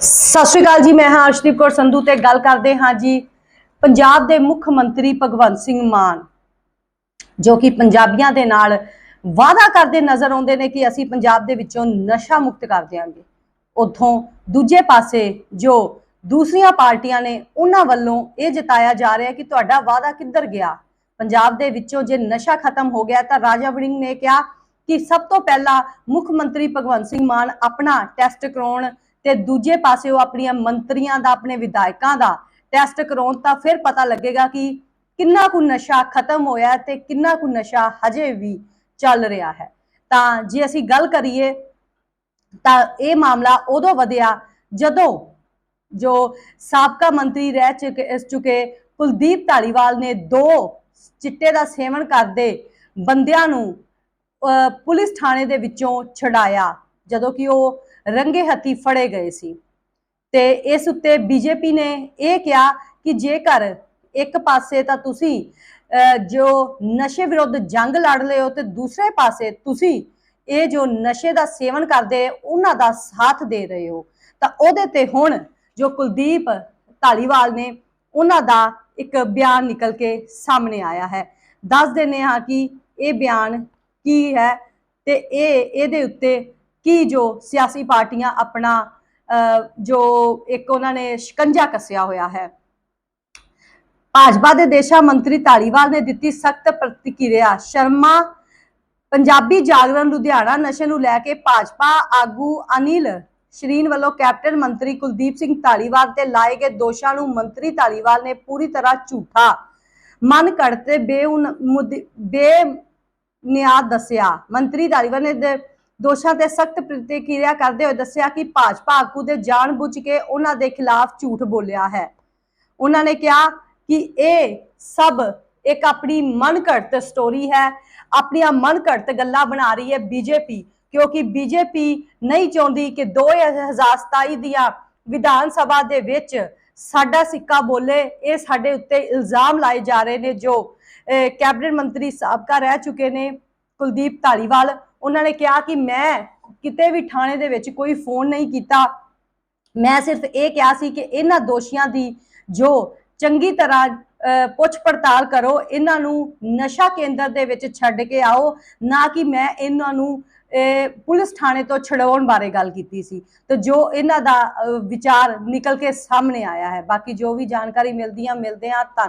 ਸਤਿ ਸ਼੍ਰੀ ਅਕਾਲ ਜੀ, ਮੈਂ ਹਾਂ ਅਰਸ਼ਦੀਪ ਕੌਰ ਸੰਧੂ ਤੇ ਗੱਲ ਕਰਦੇ ਹਾਂ ਜੀ ਪੰਜਾਬ ਦੇ ਮੁੱਖ ਮੰਤਰੀ ਭਗਵੰਤ ਸਿੰਘ ਮਾਨ, ਜੋ ਕਿ ਪੰਜਾਬੀਆਂ ਦੇ ਨਾਲ ਵਾਅਦਾ ਕਰਦੇ ਨਜ਼ਰ ਆਉਂਦੇ ਨੇ ਕਿ ਅਸੀਂ ਪੰਜਾਬ ਦੇ ਵਿੱਚੋਂ ਨਸ਼ਾ ਮੁਕਤ ਕਰ ਦਿਆਂਗੇ। ਉਥੋਂ ਦੂਜੇ ਪਾਸੇ ਜੋ ਦੂਸਰੀਆਂ ਪਾਰਟੀਆਂ ਨੇ, ਉਹਨਾਂ ਵੱਲੋਂ ਇਹ ਜਤਾਇਆ ਜਾ ਰਿਹਾ ਕਿ ਤੁਹਾਡਾ ਵਾਅਦਾ ਕਿੱਧਰ ਗਿਆ? ਪੰਜਾਬ ਦੇ ਵਿੱਚੋਂ ਜੇ ਨਸ਼ਾ ਖਤਮ ਹੋ ਗਿਆ ਤਾਂ ਰਾਜਾ ਵੜਿੰਗ ਨੇ ਕਿਹਾ ਕਿ ਸਭ ਤੋਂ ਪਹਿਲਾਂ ਮੁੱਖ ਮੰਤਰੀ ਭਗਵੰਤ ਸਿੰਘ ਮਾਨ ਆਪਣਾ ਟੈਸਟ ਕਰਾਉਣ ਤੇ ਦੂਜੇ ਪਾਸੇ ਉਹ ਆਪਣੀਆਂ ਮੰਤਰੀਆਂ ਦਾ ਆਪਣੇ ਵਿਧਾਇਕਾਂ ਦਾ ਟੈਸਟ ਕਰਾਉਣ ਤਾਂ ਫਿਰ ਪਤਾ ਲੱਗੇਗਾ ਕਿ ਕਿੰਨਾ ਕੁ ਨਸ਼ਾ ਖਤਮ ਹੋਇਆ ਤੇ ਕਿੰਨਾ ਕੁ ਨਸ਼ਾ ਹਜੇ ਵੀ ਚੱਲ ਰਿਹਾ ਹੈ। ਤਾਂ ਜੇ ਅਸੀਂ ਗੱਲ ਕਰੀਏ ਤਾਂ ਇਹ ਮਾਮਲਾ ਉਦੋਂ ਵਧਿਆ ਜਦੋਂ ਜੋ ਸਾਬਕਾ ਮੰਤਰੀ ਰਹਿ ਚੁੱਕੇ ਚੁੱਕੇ ਕੁਲਦੀਪ ਢਾਲੀਵਾਲ ਨੇ ਦੋ ਚਿੱਟੇ ਦਾ ਸੇਵਨ ਕਰਦੇ ਬੰਦਿਆਂ ਨੂੰ ਅਹ, ਪੁਲਿਸ ਥਾਣੇ ਦੇ ਵਿੱਚੋਂ ਛਡਾਇਆ। ਜਦੋਂ ਕਿ ਉਹ ਰੰਗੇ ਹੱਥੀ ਫੜੇ ਗਏ ਸੀ। ਤੇ ਇਸ ਉੱਤੇ ਬੀਜੇਪੀ ਨੇ ਇਹ ਕਿਹਾ ਕਿ ਜੇਕਰ ਇੱਕ ਪਾਸੇ ਤਾਂ ਤੁਸੀਂ ਜੋ ਨਸ਼ੇ ਵਿਰੁੱਧ ਜੰਗ ਲੜ ਰਹੇ ਹੋ ਤੇ ਦੂਸਰੇ ਪਾਸੇ ਤੁਸੀਂ ਇਹ ਜੋ ਨਸ਼ੇ ਦਾ ਸੇਵਨ ਕਰਦੇ ਉਹਨਾਂ ਦਾ ਸਾਥ ਦੇ ਰਹੇ ਹੋ, ਤਾਂ ਉਹਦੇ ਤੇ ਹੁਣ ਜੋ ਕੁਲਦੀਪ ਢਾਲੀਵਾਲ ਨੇ ਉਹਨਾਂ ਦਾ ਇੱਕ ਬਿਆਨ ਨਿਕਲ ਕੇ ਸਾਹਮਣੇ ਆਇਆ ਹੈ। ਦੱਸ ਦਿੰਦੇ ਹਾਂ ਕਿ ਇਹ ਬਿਆਨ ਕੀ ਹੈ ਤੇ ਇਹ, ਇਹਦੇ ਉੱਤੇ ਕੀ ਜੋ ਸਿਆਸੀ ਪਾਰਟੀਆਂ ਆਪਣਾ ਜੋ ਇੱਕ ਉਹਨਾਂ ਨੇ ਸ਼ਿਕੰਜਾ ਕੱਸਿਆ ਹੋਇਆ ਹੈ। ਭਾਜਪਾ ਦੇ ਦੇਸ਼ਾ ਮੰਤਰੀ ਧਾਲੀਵਾਲ ਨੇ ਦਿੱਤੀ ਸਖਤ ਪ੍ਰਤੀਕਿਰਿਆ। ਸ਼ਰਮਾ, ਪੰਜਾਬੀ ਜਾਗਰਣ ਲੁਧਿਆਣਾ ਨਸ਼ੇ ਨੂੰ ਲੈ ਕੇ ਭਾਜਪਾ ਆਗੂ ਅਨਿਲ ਸ਼ਰੀਨ ਵੱਲੋਂ ਕੈਪਟਨ ਮੰਤਰੀ ਕੁਲਦੀਪ ਸਿੰਘ ਧਾਲੀਵਾਲ ਤੇ ਲਾਏ ਗਏ ਦੋਸ਼ਾਂ ਨੂੰ ਮੰਤਰੀ ਧਾਲੀਵਾਲ ਨੇ ਪੂਰੀ ਤਰ੍ਹਾਂ ਝੂਠਾ, ਮਨ ਘੜਤੇ ਬੇਉਨ ਬੇ ਬੇਨਿਆਦ ਦੱਸਿਆ। ਮੰਤਰੀ ਧਾਲੀਵਾਲ ਨੇ ਦੋਸ਼ਾਂ ਤੇ ਸਖਤ ਪ੍ਰਤੀਕਿਰਿਆ ਕਰਦੇ ਹੋਏ ਦੱਸਿਆ ਕਿ ਭਾਜਪਾ ਆਗੂ ਦੇ ਜਾਣਬੁੱਝ ਕੇ ਉਹਨਾਂ ਦੇ ਖਿਲਾਫ ਝੂਠ ਬੋਲਿਆ ਹੈ। ਉਹਨਾਂ ਨੇ ਕਿਹਾ ਕਿ ਇਹ ਸਭ ਇੱਕ ਆਪਣੀ ਮਨਘੜਤ ਸਟੋਰੀ ਹੈ। ਆਪਣੀਆਂ ਮਨਘੜਤ ਗੱਲਾਂ ਬਣਾ ਰਹੀ ਹੈ ਬੀਜੇਪੀ, ਕਿਉਂਕਿ ਬੀਜੇਪੀ ਨਹੀਂ ਚਾਹੁੰਦੀ ਕਿ 2027 ਦੀਆਂ ਵਿਧਾਨ ਸਭਾ ਦੇ ਵਿੱਚ ਸਾਡਾ ਸਿੱਕਾ ਬੋਲੇ। ਇਹ ਸਾਡੇ ਉੱਤੇ ਇਲਜ਼ਾਮ ਲਾਏ ਜਾ ਰਹੇ ਨੇ ਜੋ ਕੈਬਨਿਟ ਮੰਤਰੀ ਸਾਬਕਾ ਰਹਿ ਚੁੱਕੇ ਨੇ ਕੁਲਦੀਪ ਧਾਲੀਵਾਲ। ਉਹਨਾਂ ਨੇ ਕਿਹਾ ਕਿ ਮੈਂ ਕਿਤੇ ਵੀ ਥਾਣੇ ਦੇ ਵਿੱਚ ਕੋਈ ਫੋਨ ਨਹੀਂ ਕੀਤਾ। ਮੈਂ ਸਿਰਫ ਇਹ ਕਿਹਾ ਸੀ ਕਿ ਇਹਨਾਂ ਦੋਸ਼ੀਆਂ ਦੀ ਜੋ ਚੰਗੀ ਤਰ੍ਹਾਂ ਪੁੱਛ ਪੜਤਾਲ ਕਰੋ, ਇਹਨਾਂ ਨੂੰ ਨਸ਼ਾ ਕੇਂਦਰ ਦੇ ਵਿੱਚ ਛੱਡ ਕੇ ਆਓ, ਨਾ ਕਿ ਮੈਂ ਇਹਨਾਂ ਨੂੰ ਪੁਲਿਸ ਥਾਣੇ ਤੋਂ ਛਡਾਉਣ ਬਾਰੇ ਗੱਲ ਕੀਤੀ ਸੀ। ਤੇ ਜੋ ਇਹਨਾਂ ਦਾ ਵਿਚਾਰ ਨਿਕਲ ਕੇ ਸਾਹਮਣੇ ਆਇਆ ਹੈ। ਬਾਕੀ ਜੋ ਵੀ ਜਾਣਕਾਰੀ ਮਿਲਦੀ ਆ, ਮਿਲਦੇ ਆ। ਧੰਨ